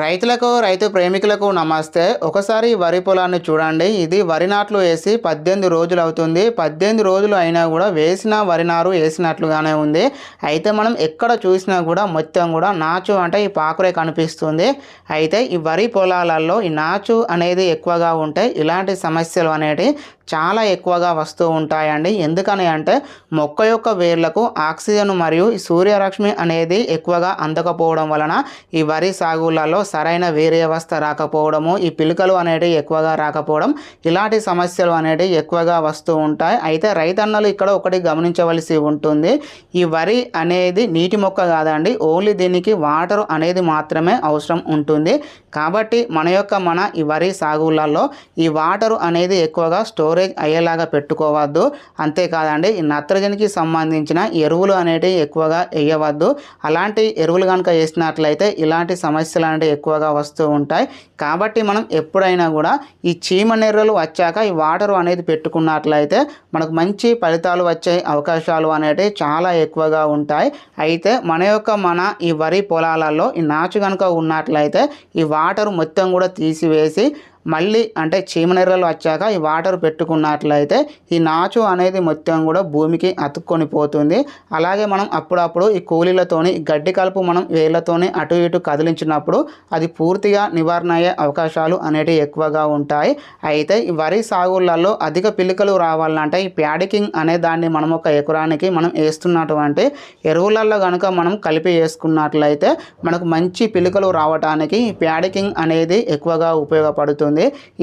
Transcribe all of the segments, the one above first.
రైతులకు రైతు ప్రేమికులకు నమస్తే. ఒకసారి వరి పొలాన్ని చూడండి. ఇది వరి నాట్లు వేసి పద్దెనిమిది రోజులు అవుతుంది. పద్దెనిమిది రోజులు అయినా కూడా వేసిన వరి నారు వేసినట్లుగానే ఉంది. అయితే మనం ఎక్కడ చూసినా కూడా మొత్తం కూడా నాచు అంటే ఈ పాకురే కనిపిస్తుంది. అయితే ఈ వరి పొలాలలో ఈ నాచు అనేది ఎక్కువగా ఉంటే ఇలాంటి సమస్యలు అనేవి చాలా ఎక్కువగా వస్తూ ఉంటాయండి. ఎందుకని అంటే మొక్క యొక్క వేర్లకు ఆక్సిజన్ మరియు సూర్యరశ్మి అనేది ఎక్కువగా అందకపోవడం వలన ఈ వరి సాగులలో సరైన వేరే వ్యవస్థ రాకపోవడము ఈ పిలుకలు అనేటివి ఎక్కువగా రాకపోవడం ఇలాంటి సమస్యలు అనేటివి ఎక్కువగా వస్తూ ఉంటాయి. అయితే రైతన్నలు ఇక్కడ ఒకటి గమనించవలసి ఉంటుంది. ఈ వరి అనేది నీటి మొక్క కాదండి. ఓన్లీ దీనికి వాటర్ అనేది మాత్రమే అవసరం ఉంటుంది. కాబట్టి మన యొక్క మన ఈ వరి సాగులలో ఈ వాటర్ అనేది ఎక్కువగా స్టోరేజ్ అయ్యేలాగా పెట్టుకోవద్దు. అంతేకాదండి ఈ నత్రజనికి సంబంధించిన ఎరువులు అనేటివి ఎక్కువగా వేయవద్దు. అలాంటి ఎరువులు కనుక వేసినట్లయితే ఇలాంటి సమస్యలు కంటే ఎక్కువగా వస్తూ ఉంటాయి. కాబట్టి మనం ఎప్పుడైనా కూడా ఈ చీమ నెర్రలు వచ్చాక ఈ వాటర్ అనేది పెట్టుకున్నట్లయితే మనకు మంచి ఫలితాలు వచ్చే అవకాశాలు అనేటివి చాలా ఎక్కువగా ఉంటాయి. అయితే మన యొక్క మన ఈ వరి పొలాలలో ఈ నాచు కనుక ఉన్నట్లయితే ఈ వాటర్ మొత్తం కూడా తీసివేసి మళ్ళీ అంటే చీమనెర్రలు వచ్చాక ఈ వాటర్ పెట్టుకున్నట్లయితే ఈ నాచు అనేది మొత్తం కూడా భూమికి అతుక్కొని పోతుంది. అలాగే మనం అప్పుడప్పుడు ఈ కూలీలతోని గడ్డి కలుపు మనం వేళ్ళతోని అటు ఇటు కదిలించినప్పుడు అది పూర్తిగా నివారణ అయ్యే అవకాశాలు అనేటివి ఎక్కువగా ఉంటాయి. అయితే ఈ వరి సాగులలో అధిక పిలికలు రావాలంటే ఈ ప్యాడికింగ్ అనే దాన్ని మనం ఒక ఎకరానికి మనం వేస్తున్నటువంటి ఎరువులలో కనుక మనం కలిపి వేసుకున్నట్లయితే మనకు మంచి పిలుకలు రావడానికి ఈ ప్యాడికింగ్ అనేది ఎక్కువగా ఉపయోగపడుతుంది.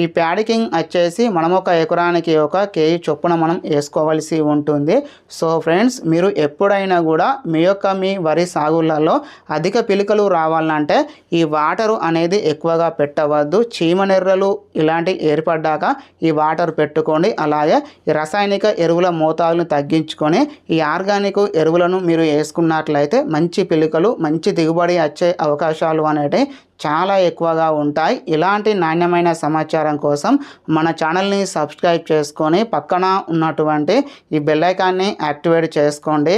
ఈ ప్యాడికింగ్ వచ్చేసి మనం ఒక ఎకరానికి ఒక కేజీ చొప్పున మనం వేసుకోవాల్సి ఉంటుంది. సో ఫ్రెండ్స్ మీరు ఎప్పుడైనా కూడా మీ యొక్క మీ వరి సాగులలో అధిక పిలుకలు రావాలంటే ఈ వాటరు అనేది ఎక్కువగా పెట్టవద్దు. చీమనెర్రలు ఇలాంటివి ఏర్పడ్డాక ఈ వాటర్ పెట్టుకోండి. అలాగే ఈ రసాయనిక ఎరువుల మోతాదులను తగ్గించుకొని ఈ ఆర్గానిక్ ఎరువులను మీరు వేసుకున్నట్లయితే మంచి పిలుకలు మంచి దిగుబడి వచ్చే అవకాశాలు అనేటివి చాలా ఎక్కువగా ఉంటాయి. ఇలాంటి నాణ్యమైన సమాచారం కోసం మన ఛానల్ని సబ్స్క్రైబ్ చేసుకొని పక్కన ఉన్నటువంటి ఈ బెల్లైకాన్ని యాక్టివేట్ చేసుకోండి.